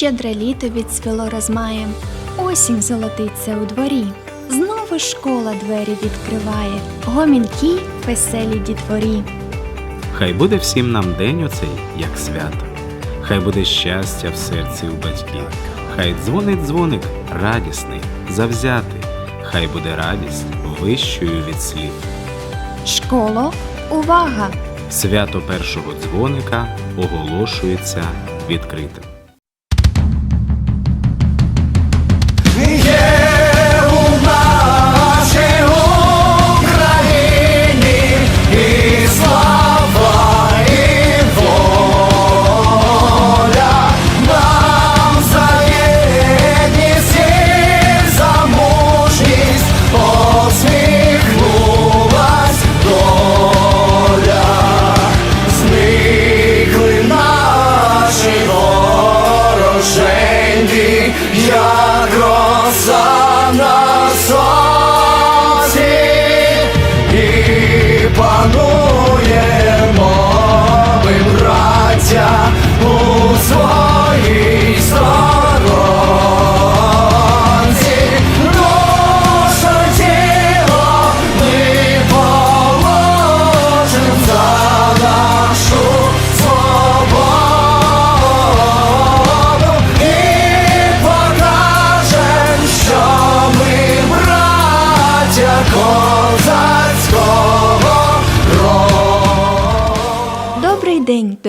Щедре літо відцвіло розмаєм, осінь золотиться у дворі. Знову школа двері відкриває, гомінки веселі дітворі. Хай буде всім нам день оцей, як свято. Хай буде щастя в серці у батьків. Хай дзвонить дзвоник радісний, завзятий. Хай буде радість вищою від слів. Школо, увага! Свято першого дзвоника оголошується відкритим.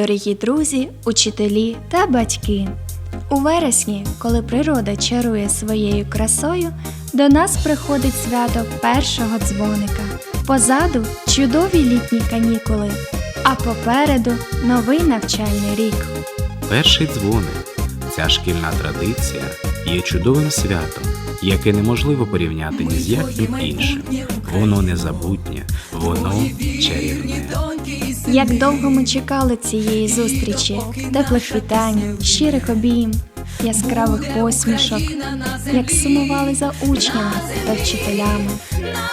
Дорогі друзі, учителі та батьки. У вересні, коли природа чарує своєю красою, до нас приходить свято першого дзвоника. Позаду чудові літні канікули, а попереду новий навчальний рік. Перший дзвоник. Ця шкільна традиція є чудовим святом, яке неможливо порівняти ні з яким іншим. Воно незабутнє, воно чарівне. Як довго ми чекали цієї зустрічі, теплих вітань, щирих обійм, яскравих посмішок, як сумували за учнями та вчителями,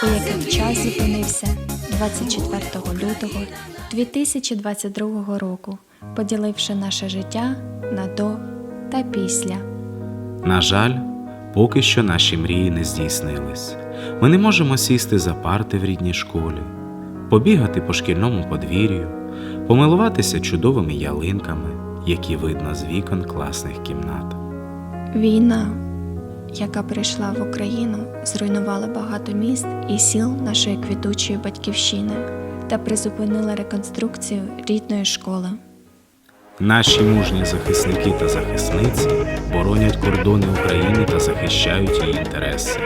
у яких час зупинився 24 лютого 2022 року, поділивши наше життя на до та після. На жаль, поки що наші мрії не здійснились. Ми не можемо сісти за парти в рідній школі, побігати по шкільному подвір'ю, помилуватися чудовими ялинками, які видно з вікон класних кімнат. Війна, яка прийшла в Україну, зруйнувала багато міст і сіл нашої квітучої батьківщини та призупинила реконструкцію рідної школи. Наші мужні захисники та захисниці боронять кордони України та захищають її інтереси,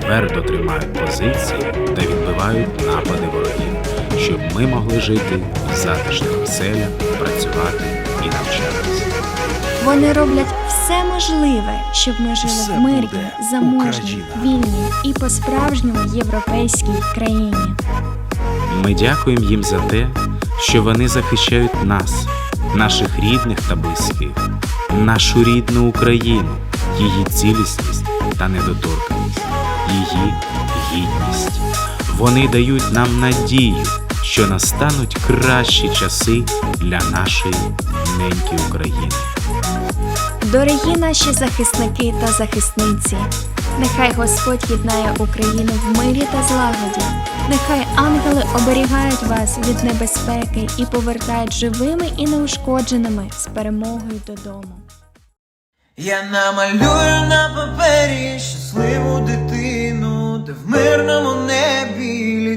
твердо тримають позиції та відбивають напади ворогів, щоб ми могли жити в затишних оселях, працювати і навчатися. Вони роблять все можливе, щоб ми жили Все в мирній, заможній, вільній і по-справжньому європейській країні. Ми дякуємо їм за те, що вони захищають нас, наших рідних та близьких, нашу рідну Україну, її цілісність та недоторканість, її гідність. Вони дають нам надію, що настануть кращі часи для нашої неньки України. Дорогі наші захисники та захисниці, нехай Господь єднає Україну в мирі та злагоді, нехай ангели оберігають вас від небезпеки і повертають живими і неушкодженими з перемогою додому. Я намалюю на папері щасливу дитину, де в мирному небі. Я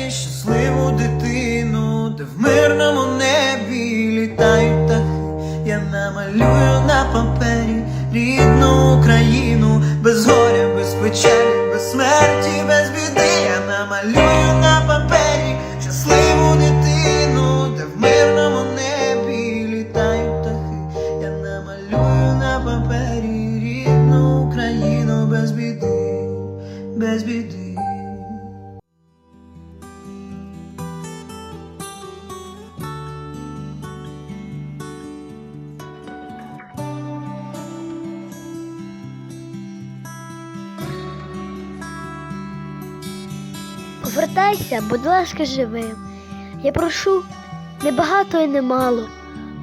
рідну Україну, без горя, без печалі, Повертайся, будь ласка, живим. Я прошу не багато і не мало.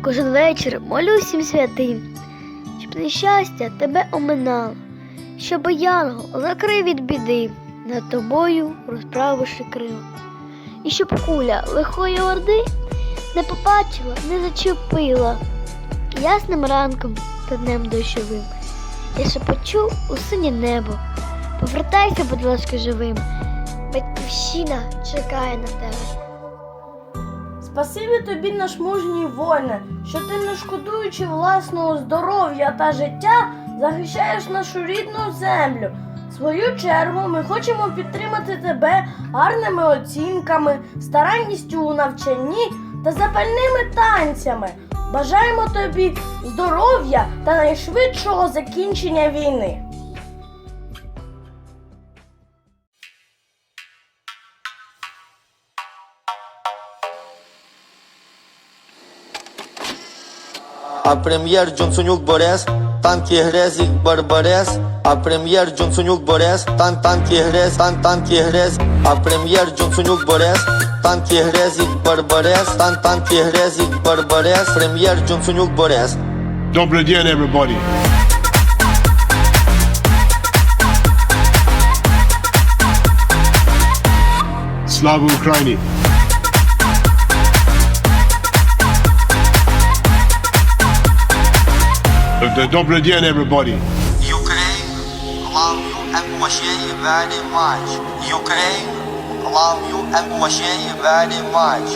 Кожен вечір молю всім святим, щоб нещастя тебе оминало, щоб янгол закрив від біди, над тобою розправивши крила. І щоб куля лихої орди не побачила, не зачепила ясним ранком та днем дощовим. Я шепочу у синє небо. Повертайся, будь ласка, живим. Батьківщина чекає на тебе. Спасибі тобі, наш мужній воїне, що ти, не шкодуючи власного здоров'я та життя, захищаєш нашу рідну землю. В свою чергу ми хочемо підтримати тебе гарними оцінками, старанністю у навчанні та запальними танцями. Бажаємо тобі здоров'я та найшвидшого закінчення війни. А прем'єр Джонсонюк Борис, танки Грезік Барбарес, а прем'єр Джонсонюк Борис, тан танки Грез, тан танки Грез, а прем'єр Джонсонюк Борис, танки Грезік Барбарес, тан танки Грезік Барбарес, прем'єр Джонсонюк Борис. Добрый день, everybody. Слава Україні! Добрий день, everybody. Ukraine, love you and appreciate very much. Ukraine, love you and appreciate very much.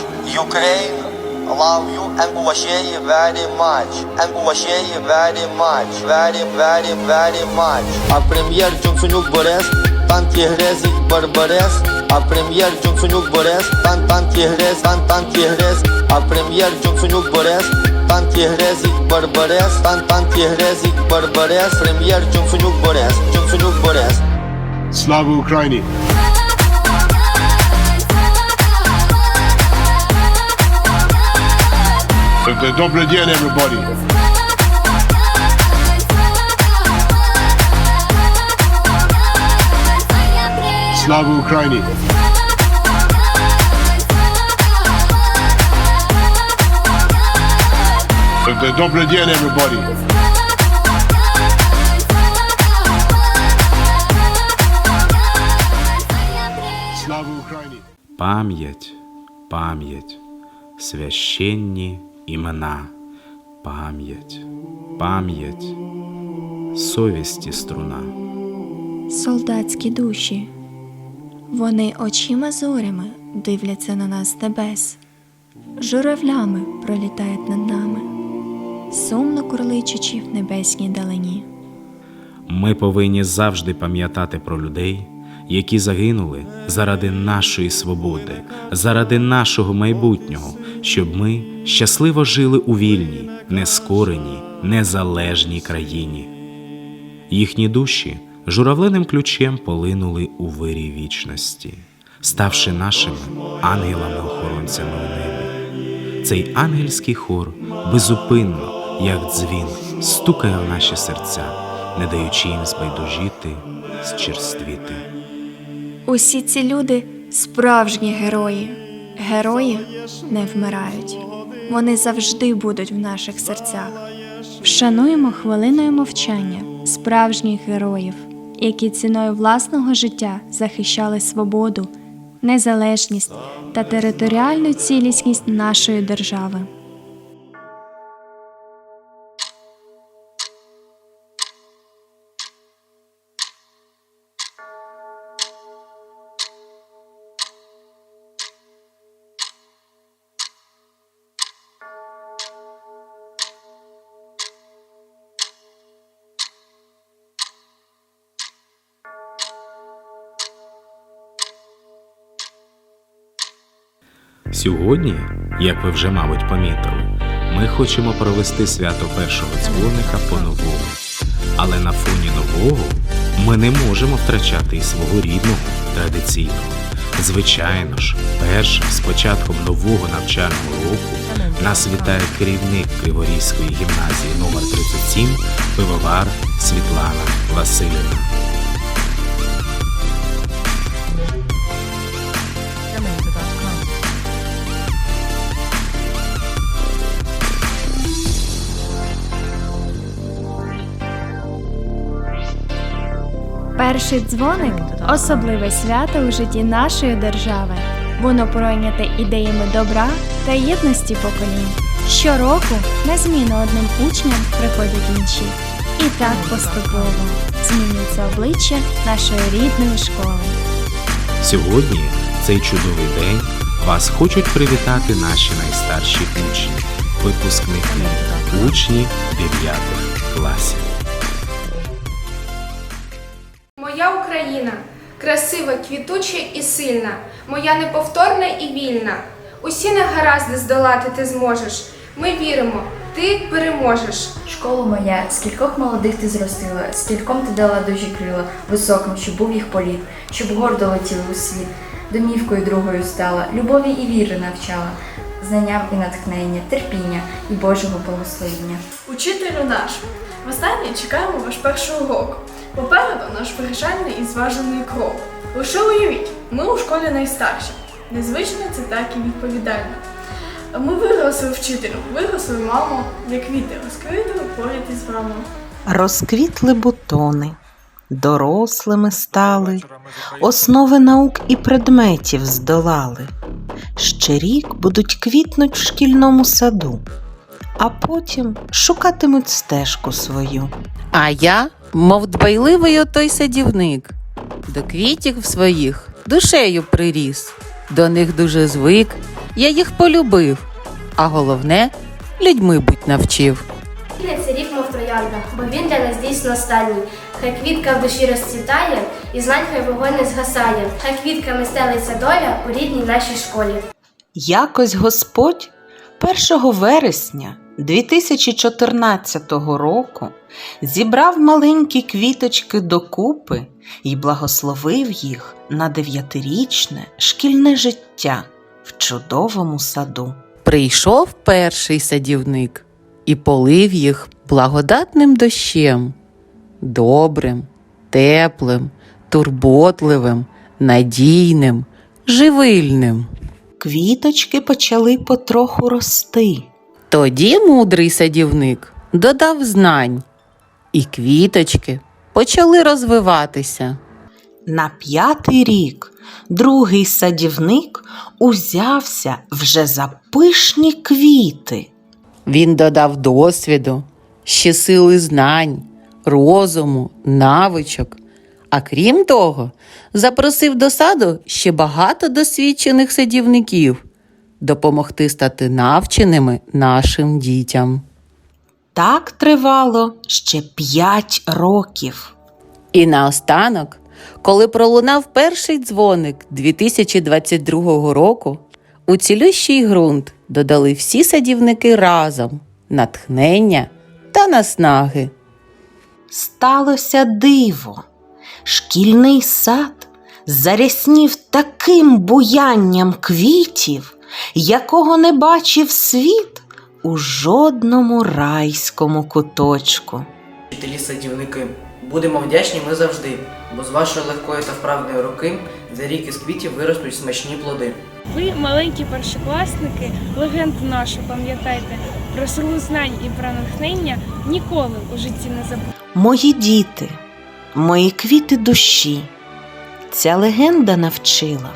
Ukraine, love you and appreciate very much. And appreciate very much. Very, very, very much. А прем'єр Джонсонюк Борис, танки Грезік Барбарес. А прем'єр Джонсонюк Борис, тан танки Грез, тан танки Грез. А прем'єр Джонсонюк Борис, танки Грезік Барбарес, тан танки Грезік Барбарес, прем'єр Джонсонюк Борис, Джонсонюк Борис. Слава Україні! Д- Добрий день, everybody. Слава Україні! Д- Добрий день, everybody. Слава Україні! Пам'ять, пам'ять, священні імена, пам'ять, пам'ять, совісті струна. солдатські душі. Вони очима зорями дивляться на нас з небес, журавлями пролітають над нами, сумно курличучи в небесній далині. Ми повинні завжди пам'ятати про людей, які загинули заради нашої свободи, заради нашого майбутнього, щоб ми щасливо жили у вільній, нескореній, незалежній країні. Їхні душі журавлиним ключем полинули у вирій вічності, ставши нашими ангелами-охоронцями у небі. Цей ангельський хор безупинно, як дзвін, стукає в наші серця, не даючи їм збайдужити, зчерствіти. Усі ці люди справжні герої. Герої не вмирають. Вони завжди будуть в наших серцях. Вшануємо хвилиною мовчання справжніх героїв, які ціною власного життя захищали свободу, незалежність та територіальну цілісність нашої держави. Сьогодні, як ви вже, мабуть, помітили, ми хочемо провести свято першого дзвоника по-новому. Але на фоні нового ми не можемо втрачати і свого рідного традиційного. Звичайно ж, першим з початком нового навчального року нас вітає керівник Криворізької гімназії номер 37 пивовар Світлана Васильівна. Перший дзвоник особливе свято у житті нашої держави. Воно пройняте ідеями добра та єдності поколінь. Щороку на зміну одним учням приходять інші. І так поступово змінюється обличчя нашої рідної школи. Сьогодні, цей чудовий день, вас хочуть привітати наші найстарші учні, випускники, учні 9 класів. Моя Україна красива, квітуча і сильна, моя неповторна і вільна. Усі негаразди здолати ти зможеш. Ми віримо, ти переможеш. Школа моя, скількох молодих ти зростила, скільком ти дала дужі крила, високим, щоб був їх політ, щоб гордо летіли у світ. Домівкою другою стала, любові і віри навчала, знанням і натхнення, терпіння і Божого благословення. Учителю наш, востаннє чекаємо ваш перший урок. Попереду наш вирішальний і зважений крок. Лише уявіть, ми у школі найстарші. Незвично це так і відповідально. Ми виросли вчителю, виросли маму, як квіти розкрили поряд із вами. Розквітли бутони, дорослими стали, основи наук і предметів здолали. Ще рік будуть квітнуть в шкільному саду, а потім шукатимуть стежку свою. А я, мов дбайливий отой садівник, до квітів своїх душею приріс, до них дуже звик, я їх полюбив, а головне, людьми будь навчив. Це рік, мов троянда, бо він для нас дійсно останній. Хай квітка в душі розцвітає, і знань хай вогонь не згасає. Хай квітками стелиться доля у рідній нашій школі. Якось Господь 1 вересня 2014 року зібрав маленькі квіточки докупи і благословив їх на дев'ятирічне шкільне життя в чудовому саду. Прийшов перший садівник і полив їх благодатним дощем, добрим, теплим, турботливим, надійним, живильним. Квіточки почали потроху рости. Тоді мудрий садівник додав знань, і квіточки почали розвиватися. На п'ятий рік другий садівник узявся вже за пишні квіти. Він додав досвіду, ще сили знань, розуму, навичок. А крім того, запросив до саду ще багато досвідчених садівників допомогти стати навченими нашим дітям. Так тривало ще п'ять років. І наостанок, коли пролунав перший дзвоник 2022 року, у цілющий ґрунт додали всі садівники разом натхнення та наснаги. Сталося диво. Шкільний сад заряснів таким буянням квітів, якого не бачив світ у жодному райському куточку. Вчителі садівники, будемо вдячні ми завжди, бо з вашої легкої та вправної руки за рік із квітів виростуть смачні плоди. Ви, маленькі першокласники, легенду нашу пам'ятайте, про силу знань і про натхнення ніколи у житті не забудете. Мої діти, мої квіти душі. Ця легенда навчила,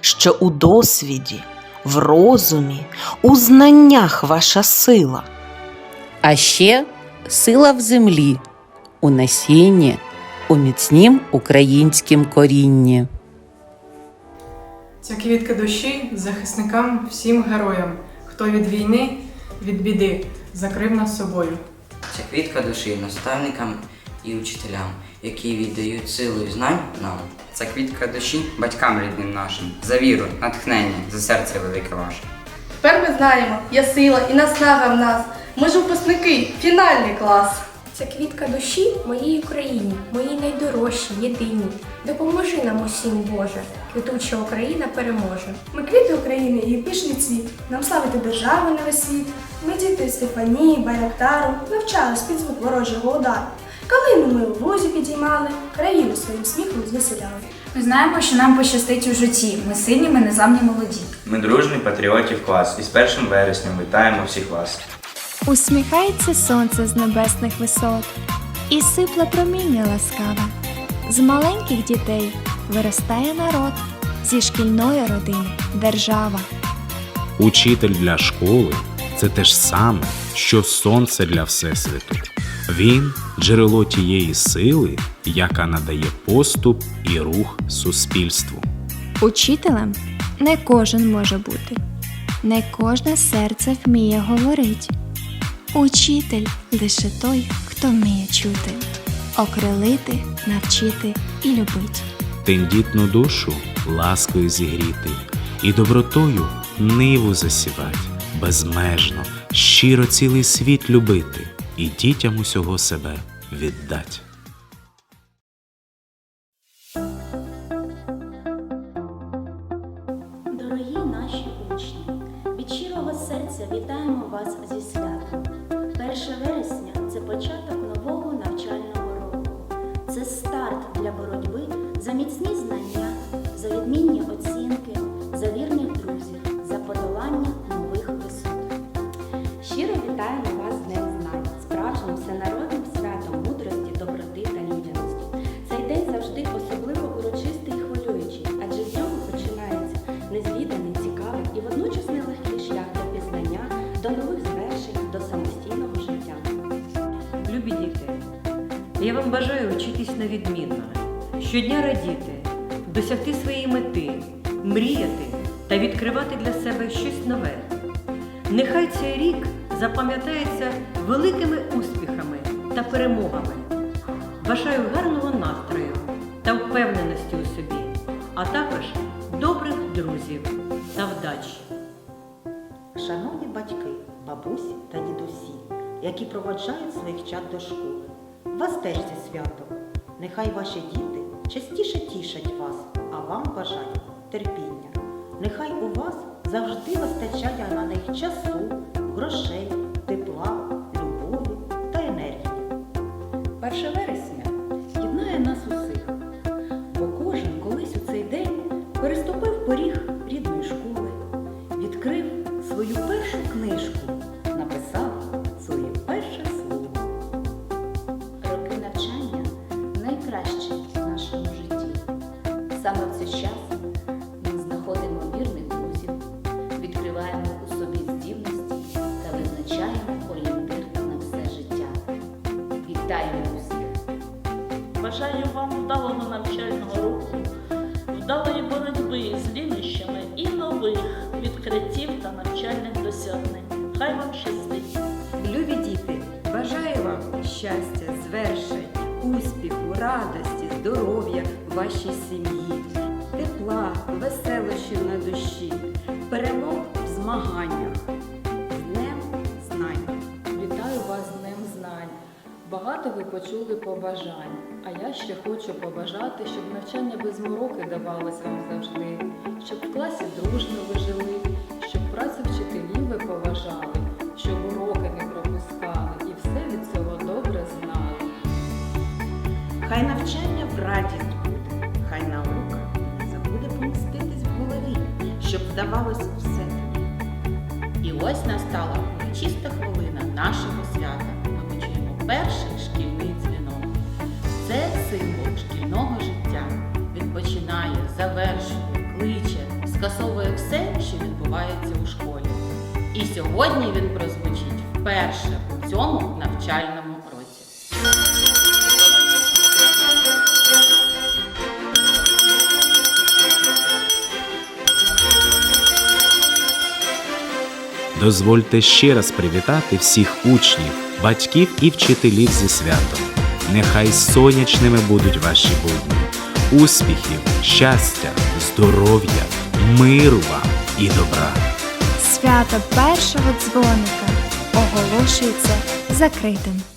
що у досвіді, в розумі, у знаннях ваша сила. А ще сила в землі, у насінні, у міцнім українськім корінні. Ця квітка душі захисникам, всім героям, хто від війни, від біди закрив нас собою. Ця квітка душі наставникам і учителям, які віддають силу і знань нам. Це квітка душі батькам рідним нашим, за віру, натхнення, за серце велике ваше. Тепер ми знаємо, є сила і наснага в нас. Ми ж випускники, фінальний клас. Це квітка душі моїй Україні, моїй найдорожчій, єдиній. Допоможи нам усім, Боже, квітуча Україна переможе. Ми квіти України і пішний цвіт. Нам славити державу на весь світ. Ми діти Стефанії, Байрактару, навчались під звук ворожого удару. Калину ми у лузі підіймали, країну своїм сміхом звеселяли. Ми знаємо, що нам пощастить у житті. Ми сильні, ми незламні молоді. Ми дружний патріотів клас і з першим вереснем вітаємо всіх вас. Усміхається сонце з небесних висот, і сипле проміння ласкаве. З маленьких дітей виростає народ, зі шкільної родини держава. Учитель для школи це те ж саме, що сонце для Всесвіту. Він джерело тієї сили, яка надає поступ і рух суспільству. Учителем не кожен може бути, не кожне серце вміє говорить. Учитель лише той, хто вміє чути, окрилити, навчити і любить. Тендітну душу ласкою зігріти, і добротою ниву засівать, безмежно, щиро цілий світ любити, і дітям усього себе віддать. Я вам бажаю вчитись на відмінно, щодня радіти, досягти своєї мети, мріяти та відкривати для себе щось нове. Нехай цей рік запам'ятається великими успіхами та перемогами. Бажаю гарного настрою та впевненості у собі, а також добрих друзів та вдачі. Шановні батьки, бабусі та дідусі, які проводжають своїх чад до школи, вас теж зі святом. Нехай ваші діти частіше тішать вас, а вам бажають терпіння. Нехай у вас завжди вистачає на них часу, грошей, вашій сім'ї, тепла, веселощів на душі, перемог в змаганнях. З Днем знань! Вітаю вас з Днем Знань. Багато ви почули побажань, а я ще хочу побажати, щоб навчання без мороки давалось вам завжди, щоб в класі дружно ви жили, щоб вдавалось все. І ось настала урочиста хвилина нашого свята. Ми почуємо перший шкільний дзвінок. Це символ шкільного життя. Він починає, завершує, кличе, скасовує все, що відбувається у школі. І сьогодні він прозвучить вперше у цьому навчальному Дозвольте ще раз привітати всіх учнів, батьків і вчителів зі святом. Нехай сонячними будуть ваші будні, успіхів, щастя, здоров'я, миру вам і добра. Свято першого дзвоника оголошується закритим.